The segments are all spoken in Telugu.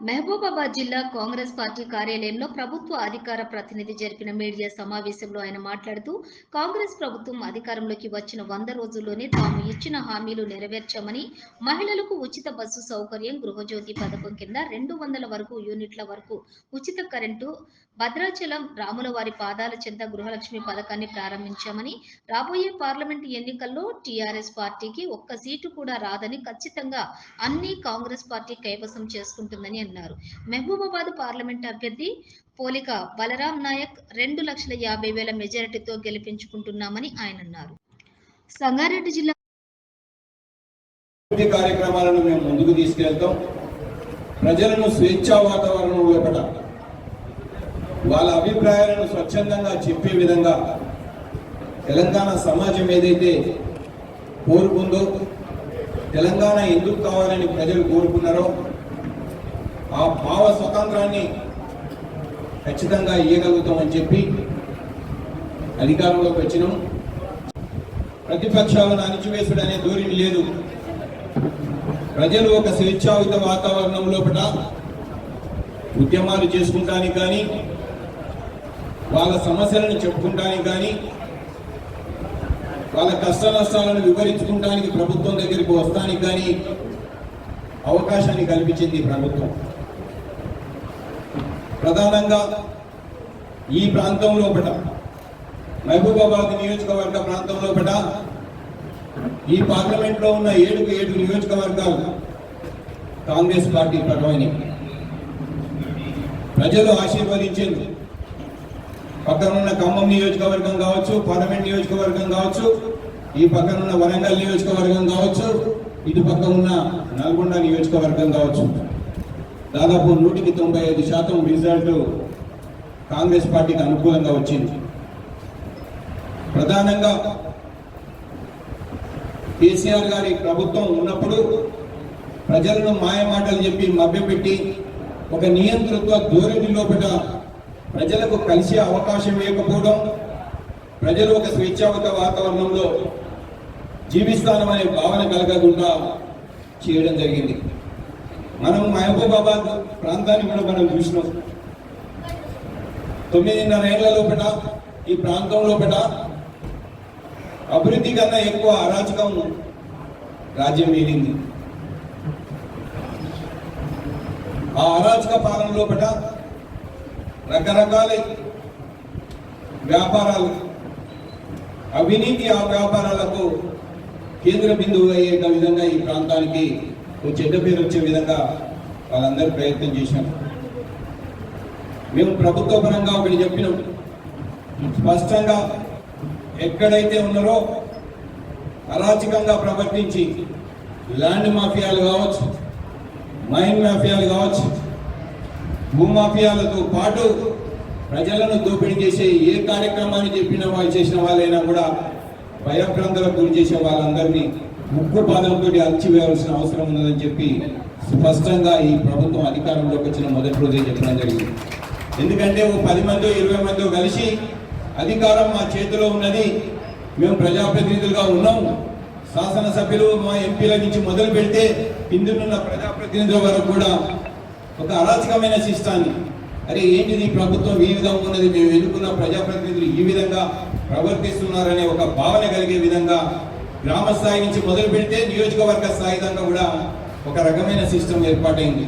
మహబూబాబాద్ జిల్లా కాంగ్రెస్ పార్టీ కార్యాలయంలో ప్రభుత్వ అధికార ప్రతినిధి జరిపిన మీడియా సమావేశంలో ఆయన మాట్లాడుతూ కాంగ్రెస్ ప్రభుత్వం అధికారంలోకి వచ్చిన వంద రోజుల్లోనే తాము ఇచ్చిన హామీలు నెరవేర్చామని మహిళలకు ఉచిత బస్సు సౌకర్యం గృహజ్యోతి పథకం కింద రెండు వందల వరకు యూనిట్ల వరకు ఉచిత కరెంటు భద్రాచలం రాముల వారి పాదాల చెంత గృహలక్ష్మి పథకాన్ని ప్రారంభించామని రాబోయే పార్లమెంటు ఎన్నికల్లో టీఆర్ఎస్ పార్టీకి ఒక్క సీటు కూడా రాదని ఖచ్చితంగా అన్ని కాంగ్రెస్ పార్టీ కైవసం చేసుకుంటుందని వెళ్ళారు మహబూబాబాద్ పార్లమెంట్ అభ్యర్థి పోలిక బలరాం నాయక్ రెండు లక్షల యాభై వేల మెజారిటీతో గెలిపించుకుంటున్నామని ఆయన అన్నారు. సంగారెడ్డి జిల్లా అభివృద్ధి కార్యక్రమాలను మేము ముందుకు తీసుకెళ్తాం. ప్రజలను స్వేచ్ఛా వాతావరణం లోపల వాళ్ళ అభిప్రాయాలను స్వచ్ఛందంగా చెప్పే విధంగా తెలంగాణ సమాజం ఏదైతే కోరుకుందో తెలంగాణ ఎందుకు కావాలని ప్రజలు కోరుకున్నారో ఆ భావ స్వతంత్రాన్ని ఖచ్చితంగా ఇవ్వగలుగుతామని చెప్పి అధికారంలోకి వచ్చినాం. ప్రతిపక్షాలను అణిచివేసుడు అనే ధోరణి లేదు. ప్రజలు ఒక స్వేచ్ఛాయుత వాతావరణం లోపల ఉద్యమాలు చేసుకుంటానికి కానీ వాళ్ళ సమస్యలను చెప్పుకుంటానికి కానీ వాళ్ళ కష్ట నష్టాలను వివరించుకుంటానికి ప్రభుత్వం దగ్గరికి వస్తానికి కానీ అవకాశాన్ని కల్పించింది ప్రభుత్వం. ప్రధానంగా ఈ ప్రాంతంలో లోపల మహబూబాబాద్ నియోజకవర్గ ప్రాంతంలో లోపల ఈ పార్లమెంట్లో ఉన్న ఏడుకు ఏడు నియోజకవర్గాలు కాంగ్రెస్ పార్టీ పరమైన ప్రజలు ఆశీర్వదించింది పక్కనున్న ఖమ్మం నియోజకవర్గం కావచ్చు పార్లమెంట్ నియోజకవర్గం కావచ్చు ఈ పక్కనున్న వరంగల్ నియోజకవర్గం కావచ్చు ఇటు పక్క ఉన్న నల్గొండ నియోజకవర్గం కావచ్చు. దాదాపు నూటికి తొంభై ఐదు శాతం రిజల్ట్ కాంగ్రెస్ పార్టీకి అనుకూలంగా వచ్చింది. ప్రధానంగా కేసీఆర్ గారి ప్రభుత్వం ఉన్నప్పుడు ప్రజలను మాయమాటలు చెప్పి మభ్యపెట్టి ఒక నియంతృత్వ ధోరణి లోపల ప్రజలకు కలిసే అవకాశం ఇవ్వకపోవడం ప్రజలు ఒక స్వేచ్ఛావత వాతావరణంలో జీవిస్తానమనే భావన కలగకుండా చేయడం జరిగింది. మనం మహబూబాబాద్ ప్రాంతాన్ని కూడా మనం చూసినాం. తొమ్మిదిన్నర ఏళ్ళ లోపల ఈ ప్రాంతం లోపల అభివృద్ధి కన్నా ఎక్కువ అరాచకం రాజ్యం వీలింది ఆ అరాచక పాలన లోపల రకరకాల వ్యాపారాలు అవినీతి ఆ వ్యాపారాలకు కేంద్ర బిందువు అయ్యే విధంగా ఈ ప్రాంతానికి చెడ్డ పేరు వచ్చే విధంగా వాళ్ళందరూ ప్రయత్నం చేశాం మేము ప్రభుత్వ పరంగా ఒకటి చెప్పినాం. స్పష్టంగా ఎక్కడైతే ఉన్నారో అరాచకంగా ప్రవర్తించి ల్యాండ్ మాఫియాలు కావచ్చు మైన్ మాఫియాలు కావచ్చు భూమాఫియాలతో పాటు ప్రజలను దోపిడీ చేసే ఏ కార్యక్రమాన్ని చెప్పిన వాళ్ళు చేసిన వాళ్ళైనా కూడా భయభ్రాంతులకు గురి చేసే వాళ్ళందరినీ ముక్కు బాధలతోటి అల్చివేయాల్సిన అవసరం ఉన్నదని చెప్పి స్పష్టంగా ఈ ప్రభుత్వం అధికారంలోకి వచ్చిన మొదటి రోజే చెప్పడం జరిగింది. ఎందుకంటే ఓ పది మందో ఇరవై మందో కలిసి అధికారం మా చేతిలో ఉన్నది. మేము ప్రజాప్రతినిధులుగా ఉన్నాము శాసనసభ్యులు మా ఎంపీల నుంచి మొదలు పెడితే కిందనున్న ప్రజాప్రతినిధుల వరకు కూడా ఒక అరాచకమైన శిష్టాన్ని అరే ఏంటిది ప్రభుత్వం? ఈ విధంగా ఉన్నది. మేము ఎన్నుకున్న ప్రజాప్రతినిధులు ఈ విధంగా ప్రవర్తిస్తున్నారనే ఒక భావన కలిగే విధంగా గ్రామ స్థాయి నుంచి మొదలు పెడితే నియోజకవర్గ స్థాయి దాకా కూడా ఒక రకమైన సిస్టమ్ ఏర్పాటైంది.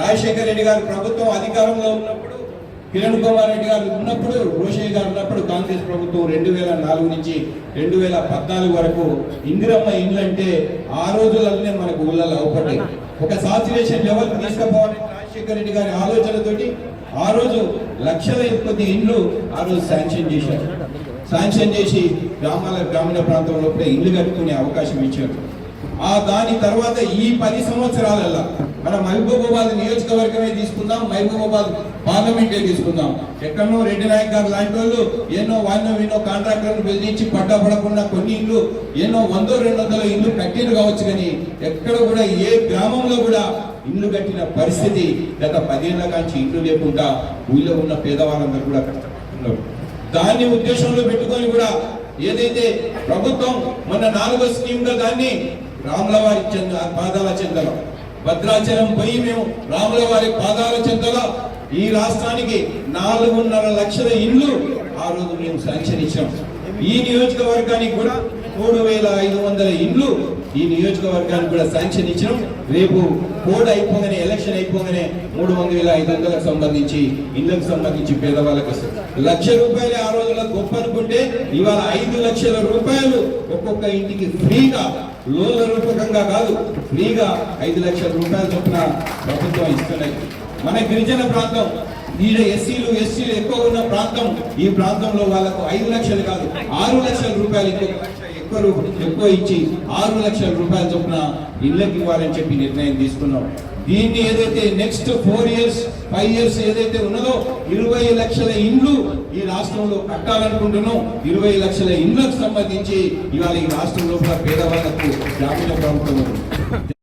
రాజశేఖర రెడ్డి గారు ప్రభుత్వం అధికారంలో ఉన్నప్పుడు కిరణ్ కుమార్ రెడ్డి గారు ఉన్నప్పుడు రోషయ్య గారు ఉన్నప్పుడు కాంగ్రెస్ ప్రభుత్వం రెండు వేల నాలుగు నుంచి రెండు వేల పద్నాలుగు వరకు ఇందిరమ్మ ఇండ్లు అంటే ఆ రోజులలోనే మనకు ఊళ్ళలో అవపడ్డాయి ఒక సాచురేషన్ లెవెల్ తీసుకుపోవాలని రాజశేఖర రెడ్డి గారి ఆలోచనతోటి ఆ రోజు లక్షల కొద్ది ఇండ్లు ఆ రోజు శాంక్షన్ చేశారు. శాంక్షన్ చేసి గ్రామాల గ్రామీణ ప్రాంతంలో కూడా ఇల్లు కట్టుకునే అవకాశం ఇచ్చారు. ఆ దాని తర్వాత ఈ పది సంవత్సరాలలో మన మహబూబాబాద్ నియోజకవర్గమే తీసుకుందాం మహబూబాబాద్ పార్లమెంటే తీసుకుందాం. ఎక్కడనో రెడ్డి నాయక్ గారు లాంటి వాళ్ళు ఎన్నో వాయినో ఎన్నో కాంట్రాక్టర్లు బెదిరించి పడ్డా పడకుండా కొన్ని ఇల్లు ఎన్నో వందో రెండు వందల ఇల్లు కట్టిరు కావచ్చు కానీ ఎక్కడ కూడా ఏ గ్రామంలో కూడా ఇల్లు కట్టిన పరిస్థితి గత పదేళ్ళ కాంచి ఇల్లు లేకుండా ఊళ్ళో ఉన్న పేదవాళ్ళందరూ కూడా కష్టపడుతున్నారు. దాన్ని ఉద్దేశంలో పెట్టుకొని కూడా ఏదైతే ప్రభుత్వం మన నాలుగో స్కీమ్లో దాన్ని రాములవారి చెంద పాదాల చెందలో భద్రాచలం పోయి మేము రాములవారి పాదాల చెందలో ఈ రాష్ట్రానికి నాలుగున్నర లక్షల ఇండ్లు ఆ రోజు మేము శాంక్షన్ ఇచ్చాం ఈ నియోజకవర్గానికి కూడా మూడు వేల ఐదు వందల ఇండ్లు ఈ నియోజకవర్గానికి కూడా శాంక్షన్ ఇచ్చినాం. రేపు కోడ్ అయిపోగానే ఎలక్షన్ అయిపోగానే మూడు వందల వేల ఐదు వందలకు సంబంధించి ఇళ్ళకు సంబంధించి పేదవాళ్ళకి వస్తుంది. లక్ష రూపాయలు ఆ రోజుల్లో గొప్ప అనుకుంటే ఇవాళ ఐదు లక్షల రూపాయలు ఒక్కొక్క ఇంటికి ఫ్రీగా లోన్ల రూపకంగా కాదు ఫ్రీగా ఐదు లక్షల రూపాయల చొప్పున ప్రభుత్వం ఇస్తున్నాయి మన గిరిజన ప్రాంతం ఈడ ఎస్సీలు ఎస్సీలు ఎక్కువ ఉన్న ప్రాంతం ఈ ప్రాంతంలో వాళ్ళకు ఐదు లక్షలు కాదు ఆరు లక్షల రూపాయలు ఎక్కువ ఎక్కువ ఇచ్చి ఆరు లక్షల రూపాయల చొప్పున ఇళ్ళకి ఇవ్వాలని చెప్పి నిర్ణయం తీసుకున్నాం. దీన్ని ఏదైతే next four years five years ఏదైతే ఉన్నదో ఇరవై లక్షల ఇండ్లు ఈ రాష్ట్రంలో కట్టాలనుకుంటున్నాం. ఇరవై లక్షల ఇండ్లకు సంబంధించి ఇవాళ ఈ రాష్ట్రం లోపల పేదవాళ్ళకు గ్రామీణ ప్రభుత్వం